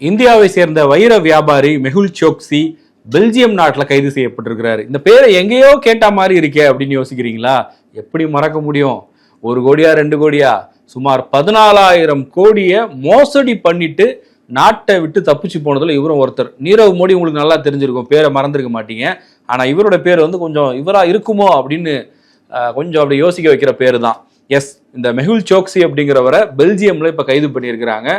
இந்தியாவை சேர்ந்த வைர வியாபாரி மெகுல் சோக்சி பெல்ஜியம் நாட்டில் கைது செய்யப்பட்டிருக்கிறாரு. இந்த பேரை எங்கேயோ கேட்ட மாதிரி இருக்கே அப்படின்னு யோசிக்கிறீங்களா? எப்படி மறக்க முடியும்? ஒரு கோடியா ரெண்டு கோடியா? சுமார் பதினாலாயிரம் கோடியை மோசடி பண்ணிட்டு நாட்டை விட்டு தப்பிச்சு போனதில் இவரும் ஒருத்தர். நீரவ் மோடி உங்களுக்கு நல்லா தெரிஞ்சிருக்கும் பேரை மறந்துருக்க மாட்டீங்க. ஆனால் இவரோட பேர் வந்து கொஞ்சம் இவராக இருக்குமோ அப்படின்னு கொஞ்சம் அப்படி யோசிக்க வைக்கிற பேர் தான் எஸ் இந்த மெகுல் சோக்சி அப்படிங்கிறவரை பெல்ஜியமில் இப்போ கைது பண்ணியிருக்கிறாங்க.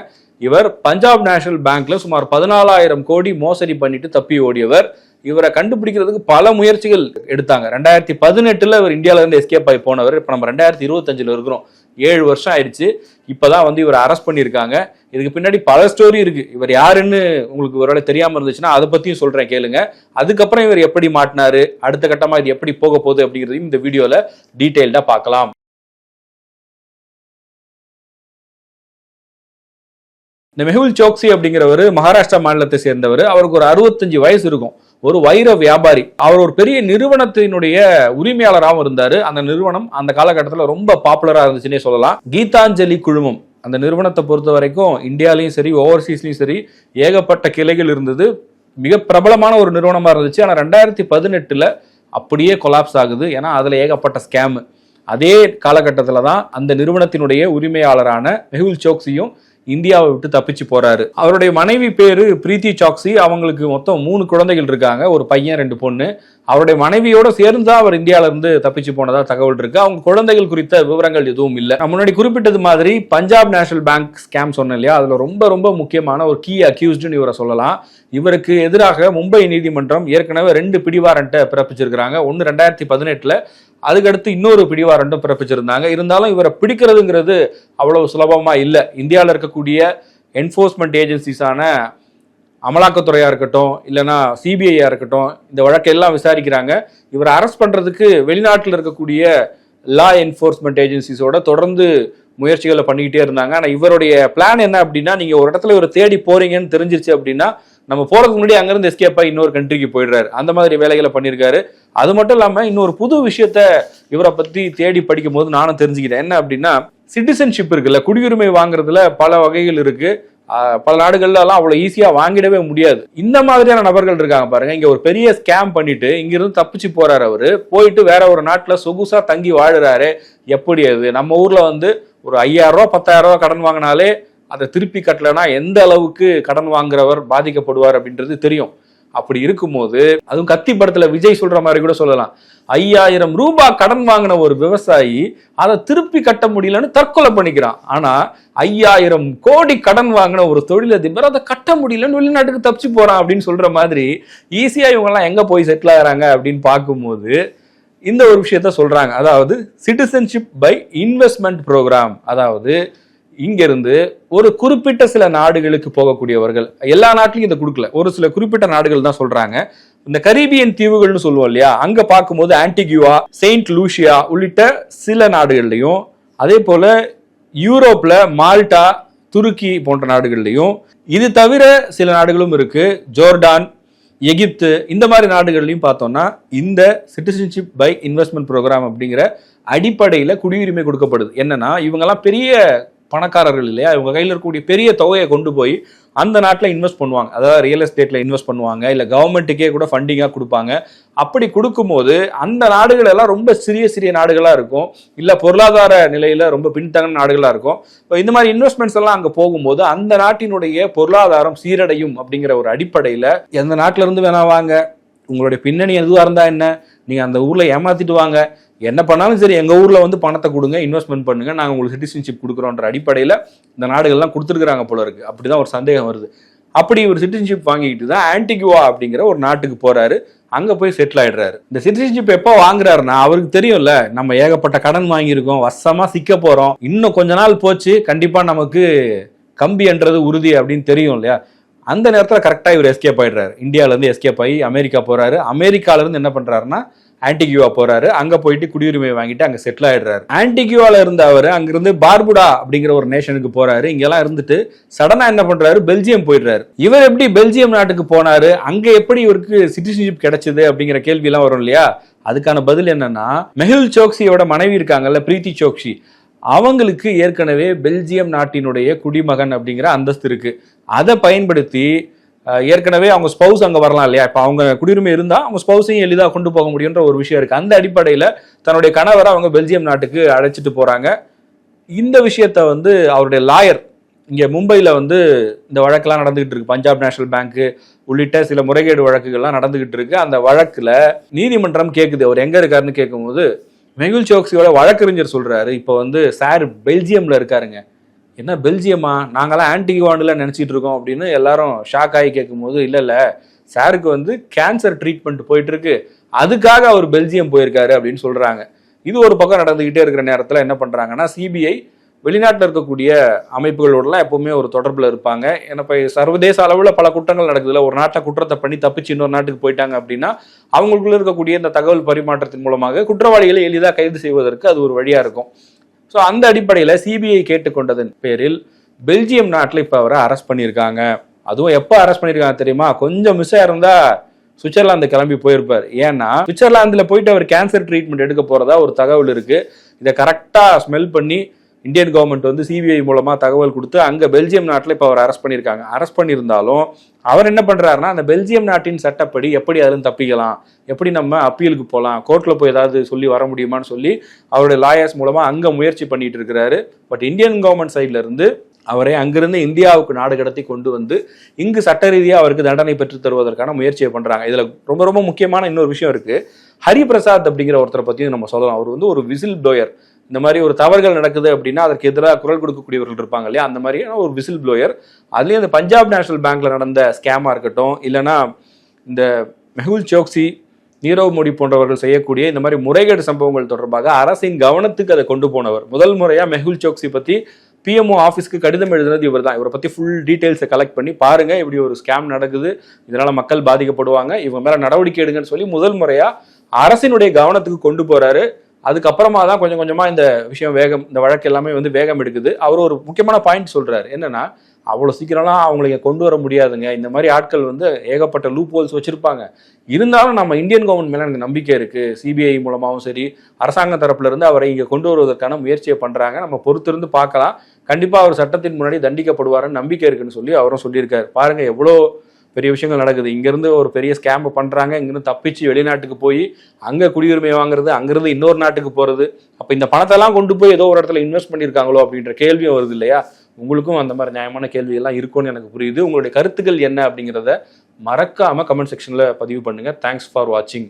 இவர் பஞ்சாப் நேஷனல் பேங்க்ல சுமார் பதினாலாயிரம் கோடி மோசடி பண்ணிட்டு தப்பி ஓடியவர். இவரை கண்டுபிடிக்கிறதுக்கு பல முயற்சிகள் எடுத்தாங்க. ரெண்டாயிரத்தி பதினெட்டுல இவர் இந்தியால இருந்து எஸ்கேப் ஆகி போனவர். இப்ப நம்ம ரெண்டாயிரத்தி இருபத்தஞ்சுல இருக்கிறோம். ஏழு வருஷம் ஆயிடுச்சு. இப்பதான் வந்து இவரை அரெஸ்ட் பண்ணியிருக்காங்க. இதுக்கு பின்னாடி பல ஸ்டோரி இருக்கு. இவர் யாருன்னு உங்களுக்கு ஒருவேளை தெரியாம இருந்துச்சுன்னா அதை பத்தியும் சொல்றேன் கேளுங்க. அதுக்கப்புறம் இவர் எப்படி மாட்டினாரு? அடுத்த கட்டமா இது எப்படி போக போகுது அப்படிங்கிறதையும் இந்த வீடியோல டீட்டெயில்டா பார்க்கலாம். இந்த மெஹுல் சோக்சி அப்படிங்கிறவர் மகாராஷ்டிரா மாநிலத்தை சேர்ந்தவர். அவருக்கு ஒரு அறுபத்தஞ்சு வயசு இருக்கும். ஒரு வைர வியாபாரி. அவர் ஒரு பெரிய நிறுவனத்தினுடைய உரிமையாளராகவும் இருந்தார். அந்த நிறுவனம் அந்த காலகட்டத்தில் ரொம்ப பாப்புலராக இருந்துச்சுன்னே சொல்லலாம். கீதாஞ்சலி குழுமம். அந்த நிறுவனத்தை பொறுத்த வரைக்கும் இந்தியாலையும் சரி ஓவர்சீஸ்லையும் சரி ஏகப்பட்ட கிளைகள் இருந்தது. மிக பிரபலமான ஒரு நிறுவனமாக இருந்துச்சு. ஆனால் ரெண்டாயிரத்தி பதினெட்டில் அப்படியே கொலாப்ஸ் ஆகுது. ஏன்னா அதில் ஏகப்பட்ட ஸ்கேமு அதே காலகட்டத்தில் தான் அந்த நிறுவனத்தினுடைய உரிமையாளரான மெஹுல் சோக்சியும் இந்தியாவை விட்டு தப்பிச்சு போறாரு. அவருடைய மனைவி பேரு பிரீத்தி சாக்சி. அவங்களுக்கு மொத்தம் மூணு குழந்தைகள் இருக்காங்க. ஒரு பையன் ரெண்டு பொண்ணு. அவருடைய மனைவியோட சேர்ந்து அவர் இந்தியால இருந்து தப்பிச்சு போனதா தகவல் இருக்கு. அவங்க குழந்தைகள் குறித்த விவரங்கள் எதுவும் இல்லை. முன்னாடி குறிப்பிட்டது மாதிரி பஞ்சாப் நேஷனல் பேங்க் ஸ்கேம் சொன்னேன் இல்லையா? அதுல ரொம்ப ரொம்ப முக்கியமான ஒரு கீ அக்யூஸ்டுன்னு இவரை சொல்லலாம். இவருக்கு எதிராக மும்பை நீதிமன்றம் ஏற்கனவே ரெண்டு பிடிவாரண்ட்டை பிறப்பிச்சிருக்கிறாங்க. ஒன்று ரெண்டாயிரத்தி பதினெட்டுல அதுக்கடுத்து இன்னொரு பிடிவாரண்ட்டும் பிறப்பிச்சிருந்தாங்க. இருந்தாலும் இவரை பிடிக்கிறதுங்கிறது அவ்வளவு சுலபமா இல்லை. இந்தியாவில் இருக்கக்கூடிய என்ஃபோர்ஸ்மெண்ட் ஏஜென்சிஸான அமலாக்கத்துறையா இருக்கட்டும் இல்லைன்னா சிபிஐயா இருக்கட்டும் இந்த வழக்கெல்லாம் விசாரிக்கிறாங்க. இவரை அரெஸ்ட் பண்றதுக்கு வெளிநாட்டில் இருக்கக்கூடிய லா என்ஃபோர்ஸ்மெண்ட் ஏஜென்சிஸோட தொடர்ந்து முயற்சிகளை பண்ணிக்கிட்டே இருந்தாங்க. ஆனால் இவருடைய பிளான் என்ன அப்படின்னா நீங்கள் ஒரு இடத்துல இவரை தேடி போறீங்கன்னு தெரிஞ்சிருச்சு அப்படின்னா நம்ம போறதுக்கு முன்னாடி அங்கிருந்து எஸ்கேப் ஆகி இன்னொரு கண்ட்ரிக்கு போயிடுறாரு. அந்த மாதிரி வேலைகளை பண்ணியிருக்காரு. அது மட்டும் இல்லாம இன்னொரு புது விஷயத்த இவரை பத்தி தேடி படிக்கும் போது நானும் தெரிஞ்சுக்கிட்டேன். என்ன அப்படின்னா சிட்டிசன்ஷிப் இருக்குல்ல குடியுரிமை வாங்குறதுல பல வகைகள் இருக்கு. பல நாடுகள்லாம் அவ்வளோ அவ்வளவு ஈஸியா வாங்கிடவே முடியாது. இந்த மாதிரியான நபர்கள் இருக்காங்க பாருங்க. இங்க ஒரு பெரிய ஸ்கேம் பண்ணிட்டு இங்கிருந்து தப்பிச்சு போறாரு அவரு. போயிட்டு வேற ஒரு நாட்டுல சொகுசா தங்கி வாழுறாரு. எப்படி அது? நம்ம ஊர்ல வந்து ஒரு ஐயாயிரம் ரூபா பத்தாயிரம் ரூபா கடன் வாங்கினாலே அதை திருப்பி கட்டலைன்னா எந்த அளவுக்கு கடன் வாங்குறவர் பாதிக்கப்படுவார் அப்படின்றது தெரியும். அப்படி இருக்கும்போது அதுவும் கத்தி படத்துல விஜய் சொல்ற மாதிரி கூட சொல்லலாம். ஐயாயிரம் ரூபாய் கடன் வாங்கின ஒரு விவசாயி அதை திருப்பி கட்ட முடியலன்னு தற்கொலை பண்ணிக்கிறான். ஆனா ஐயாயிரம் கோடி கடன் வாங்கின ஒரு தொழிலதிபர் அதை கட்ட முடியலன்னு வெளிநாட்டுக்கு தப்பிச்சு போறான் அப்படின்னு சொல்ற மாதிரி ஈஸியா இவங்க எல்லாம் எங்க போய் செட்டில் ஆகிறாங்க அப்படின்னு பார்க்கும்போது இந்த ஒரு விஷயத்த சொல்றாங்க. அதாவது சிட்டிசன்ஷிப் பை இன்வெஸ்ட்மெண்ட் ப்ரோக்ராம் அதாவது இங்கிருந்து ஒரு குறிப்பிட்ட சில நாடுகளுக்கு போகக்கூடியவர்கள் எல்லா நாட்டிலையும் இதை கொடுக்கல. ஒரு சில குறிப்பிட்ட நாடுகள் தான் சொல்றாங்க. இந்த கரீபியன் தீவுகள்னு சொல்லுவோம் இல்லையா அங்க பார்க்கும்போது ஆன்டிகியூவா செயின்ட் லூசியா உள்ளிட்ட சில நாடுகள்லையும் அதே போல யூரோப்ல மால்டா துருக்கி போன்ற நாடுகள்லையும் இது தவிர சில நாடுகளும் இருக்கு. ஜோர்டான் எகிப்து இந்த மாதிரி நாடுகள்லையும் பார்த்தோம்னா இந்த சிட்டிசன்ஷிப் பை இன்வெஸ்ட்மெண்ட் ப்ரோக்ராம் அப்படிங்கிற அடிப்படையில் குடியுரிமை கொடுக்கப்படுது. என்னன்னா இவங்கெல்லாம் பெரிய பணக்காரர்கள் இல்லையா? இவங்க கையில் இருக்கக்கூடிய பெரிய தொகையை கொண்டு போய் அந்த நாட்டில் இன்வெஸ்ட் பண்ணுவாங்க. அதாவது ரியல் எஸ்டேட்டில் இன்வெஸ்ட் பண்ணுவாங்க இல்லை கவர்மெண்ட்டுக்கே கூட ஃபண்டிங்காக கொடுப்பாங்க. அப்படி கொடுக்கும்போது அந்த நாடுகள் எல்லாம் ரொம்ப சிறிய சிறிய நாடுகளாக இருக்கும். இல்லை பொருளாதார நிலையில் ரொம்ப பின்தங்கின நாடுகளாக இருக்கும். இப்போ இந்த மாதிரி இன்வெஸ்ட்மெண்ட்ஸ் எல்லாம் அங்கே போகும்போது அந்த நாட்டினுடைய பொருளாதாரம் சீரடையும் அப்படிங்கிற ஒரு அடிப்படையில் எந்த நாட்டிலேருந்து வேணா வாங்க. உங்களுடைய பின்னணி எதுவாக இருந்தால் என்ன? நீங்கள் அந்த ஊரில் ஏமாற்றிட்டு வாங்க. என்ன பண்ணாலும் சரி எங்கள் ஊரில் வந்து பணத்தை கொடுங்க இன்வெஸ்ட்மெண்ட் பண்ணுங்க. நாங்கள் உங்களுக்கு சிட்டிசன்ஷிப் கொடுக்குறோன்ற அடிப்படையில் இந்த நாடுகள்லாம் கொடுத்துருக்குறாங்க போல இருக்கு. அப்படிதான் ஒரு சந்தேகம் வருது. அப்படி ஒரு சிட்டிசன்ஷிப் வாங்கிட்டு தான் ஆன்டிகுவா அப்படிங்கிற ஒரு நாட்டுக்கு போறாரு. அங்கே போய் செட்டில் ஆயிடுறாரு. இந்த சிட்டிசன்ஷிப் எப்போ வாங்குறாருன்னா அவருக்கு தெரியும்ல நம்ம ஏகப்பட்ட கடன் வாங்கியிருக்கோம் வசமா சிக்க போறோம். இன்னும் கொஞ்ச நாள் போச்சு கண்டிப்பா நமக்கு கம்பி என்றது உறுதி அப்படின்னு தெரியும் இல்லையா? அந்த நேரத்தில் கரெக்டாக இவர் எஸ்கேப் ஆயிடுறாரு. இந்தியாவிலேருந்து எஸ்கேப் ஆகி அமெரிக்கா போகிறாரு அமெரிக்காவிலேருந்து என்ன பண்ணுறாருன்னா ஆன்டிகியூவா போறாரு. அங்க போயிட்டு குடியுரிமை வாங்கிட்டு அங்க செட்டில் ஆயிடுறாரு. ஆன்டிகியூவால இருந்த அவர் அங்கிருந்து பார்புடா அப்படிங்கிற ஒரு நேஷனுக்கு போறாரு. இங்கெல்லாம் இருந்துட்டு சடனா என்ன பண்றாரு? பெல்ஜியம் போயிடுறாரு. இவர் எப்படி பெல்ஜியம் நாட்டுக்கு போனாரு? அங்க எப்படி இவருக்கு சிட்டிசன்ஷிப் கிடைச்சது அப்படிங்கிற கேள்வி எல்லாம் வரும் இல்லையா? அதுக்கான பதில் என்னன்னா மெஹுல் சோக்சியோட மனைவி இருக்காங்கல்ல பிரீத்தி சோக்சி. அவங்களுக்கு ஏற்கனவே பெல்ஜியம் நாட்டினுடைய குடிமகன் அப்படிங்கிற அந்தஸ்து இருக்கு. அதை பயன்படுத்தி ஏற்கனவே அவங்க ஸ்பௌஸ் அங்கே வரலாம் இல்லையா? இப்போ அவங்க குடியுரிமை இருந்தால் அவங்க ஸ்பௌஸையும் எளிதாக கொண்டு போக முடியுன்ற ஒரு விஷயம் இருக்குது அந்த அடிப்படையில் தன்னுடைய கணவரை அவங்க பெல்ஜியம் நாட்டுக்கு அழைச்சிட்டு போகிறாங்க இந்த விஷயத்த வந்து அவருடைய லாயர் இங்கே மும்பையில் வந்து இந்த வழக்கெல்லாம் நடந்துகிட்டு இருக்கு. பஞ்சாப் நேஷனல் பேங்க்கு உள்ளிட்ட சில முறைகேடு வழக்குகள்லாம் நடந்துகிட்டு இருக்கு. அந்த வழக்கில் நீதிமன்றம் கேட்குது அவர் எங்கே இருக்காருன்னு கேட்கும்போது மெகுல் சோக்சியோட வழக்கறிஞர் சொல்கிறாரு இப்போ வந்து சார் பெல்ஜியமில் இருக்காருங்க. என்ன பெல்ஜியமா? நாங்களாம் ஆன்டிகுவாண்டில் நினச்சிட்டு இருக்கோம் அப்படின்னு எல்லாரும் ஷாக் ஆகி கேட்கும்போது இல்லை இல்லை சாருக்கு வந்து கேன்சர் ட்ரீட்மெண்ட் போயிட்டுருக்கு. அதுக்காக அவர் பெல்ஜியம் போயிருக்காரு அப்படின்னு சொல்கிறாங்க இது ஒரு பக்கம் நடந்துக்கிட்டே இருக்கிற நேரத்தில் என்ன பண்ணுறாங்கன்னா சிபிஐ வெளிநாட்டில் இருக்கக்கூடிய அமைப்புகளோடலாம் எப்போவுமே ஒரு தொடர்பில் இருப்பாங்க. ஏன்னா இப்போ சர்வதேச அளவில் பல குற்றங்கள் நடக்குதுல ஒரு நாட்டை குற்றத்தை பண்ணி தப்பிச்சு இன்னொரு நாட்டுக்கு போயிட்டாங்க அப்படின்னா அவங்களுக்குள்ள இருக்கக்கூடிய இந்த தகவல் பரிமாற்றத்தின் மூலமாக குற்றவாளிகளை எளிதாக கைது செய்வதற்கு அது ஒரு வழியாக இருக்கும். ஸோ அந்த அடிப்படையில் சிபிஐ கேட்டுக்கொண்டதன் பேரில் பெல்ஜியம் நாட்டில் இப்போ அவரை அரெஸ்ட் பண்ணியிருக்காங்க. அதுவும் எப்போ அரெஸ்ட் பண்ணியிருக்காங்க தெரியுமா? கொஞ்சம் மிஸ் ஆயிருந்தா சுவிட்சர்லாந்து கிளம்பி போயிருப்பார். ஏன்னா சுவிட்சர்லாந்தில் போயிட்டு அவர் கேன்சர் ட்ரீட்மெண்ட் எடுக்க போறதா ஒரு தகவல் இருக்கு. இதை கரெக்டாக ஸ்மெல் பண்ணி இந்தியன் கவர்மெண்ட் வந்து சிபிஐ மூலமாக தகவல் கொடுத்து அங்கே பெல்ஜியம் நாட்டில் இப்போ அவர் அரெஸ்ட் பண்ணியிருக்காங்க. அரெஸ்ட் பண்ணியிருந்தாலும் அவர் என்ன பண்ணுறாருன்னா அந்த பெல்ஜியம் நாட்டின் சட்டப்படி எப்படி அதுலேருந்து தப்பிக்கலாம் எப்படி நம்ம அப்பீலுக்கு போகலாம் கோர்ட்டில் போய் ஏதாவது சொல்லி வர முடியுமான்னு சொல்லி அவருடைய லாயர்ஸ் மூலமாக அங்கே முயற்சி பண்ணிட்டு இருக்கிறாரு. பட் இந்தியன் கவர்மெண்ட் சைட்ல இருந்து அவரை அங்கிருந்து இந்தியாவுக்கு நாடு கடத்தி கொண்டு வந்து இங்கு சட்ட ரீதியாக அவருக்கு தண்டனை பெற்று தருவதற்கான முயற்சியை பண்ணுறாங்க இதில் ரொம்ப ரொம்ப முக்கியமான இன்னொரு விஷயம் இருக்குது ஹரிபிரசாத் அப்படிங்கிற ஒருத்தரை பற்றியும் நம்ம சொல்லலாம். அவர் வந்து ஒரு விசில் ப்ளோயர் இந்த மாதிரி ஒரு தவறுகள் நடக்குது அப்படின்னா அதற்கு எதிராக குரல் கொடுக்கக்கூடியவர்கள் இருப்பாங்க இல்லையா? அந்த மாதிரியான ஒரு விசில் ப்ளோயர் அதுலேயும் இந்த பஞ்சாப் நேஷனல் பேங்க்ல நடந்த ஸ்கேமா இருக்கட்டும் இல்லைன்னா இந்த மெஹுல் சோக்சி நீரவ் மோடி போன்றவர்கள் செய்யக்கூடிய இந்த மாதிரி முறைகேடு சம்பவங்கள் தொடர்பாக அரசின் கவனத்துக்கு அதை கொண்டு போனவர். முதல் முறையா மெஹுல் சோக்சி பத்தி பிஎம்ஓ ஆஃபீஸ்க்கு கடிதம் எழுதுனது இவர் தான் இவரை பத்தி ஃபுல் டீட்டெயில்ஸை கலெக்ட் பண்ணி பாருங்க இப்படி ஒரு ஸ்கேம் நடக்குது இதனால மக்கள் பாதிக்கப்படுவாங்க இவங்க மேல நடவடிக்கை எடுங்கன்னு சொல்லி முதல் முறையா அரசினுடைய கவனத்துக்கு கொண்டு போறாரு. அதுக்கப்புறமா தான் கொஞ்சம் கொஞ்சமா இந்த விஷயம் வேகம் இந்த வழக்கு எல்லாமே வந்து வேகம் எடுக்குது. அவர் ஒரு முக்கியமான பாயிண்ட் சொல்றாரு. என்னன்னா அவ்வளவு சீக்கிரம்லாம் அவங்களை கொண்டு வர முடியாதுங்க. இந்த மாதிரி ஆட்கள் வந்து ஏகப்பட்ட லூப் ஹோல்ஸ் வச்சிருப்பாங்க. இருந்தாலும் நம்ம இந்தியன் கவர்மெண்ட் மேல எனக்கு நம்பிக்கை இருக்கு. சிபிஐ மூலமாகவும் சரி அரசாங்க தரப்புல இருந்து அவரை இங்க கொண்டு வருவதற்கான முயற்சியை பண்றாங்க. நம்ம பொறுத்திருந்து பார்க்கலாம். கண்டிப்பா அவர் சட்டத்தின் முன்னாடி தண்டிக்கப்படுவாருன்னு நம்பிக்கை இருக்குன்னு சொல்லி அவரும் சொல்லியிருக்காரு. பாருங்க எவ்வளோ பெரிய விஷயங்கள் நடக்குது. இங்கேருந்து ஒரு பெரிய ஸ்கேம் பண்ணுறாங்க இங்கேருந்து தப்பிச்சு வெளிநாட்டுக்கு போய் அங்கே குடியுரிமை வாங்குறது அங்கேருந்து இன்னொரு நாட்டுக்கு போகிறது அப்போ இந்த பணத்தெல்லாம் கொண்டு போய் ஏதோ ஒரு இடத்துல இன்வெஸ்ட் பண்ணியிருக்காங்களோ அப்படின்ற கேள்வியும் வருது இல்லையா? உங்களுக்கும் அந்த மாதிரி நியாயமான கேள்வியெல்லாம் இருக்கும்னு எனக்கு புரியுது. உங்களுடைய கருத்துக்கள் என்ன அப்படிங்கிறத மறக்காமல் கமெண்ட் செக்ஷனில் பதிவு பண்ணுங்க. தேங்க்ஸ் ஃபார் வாட்சிங்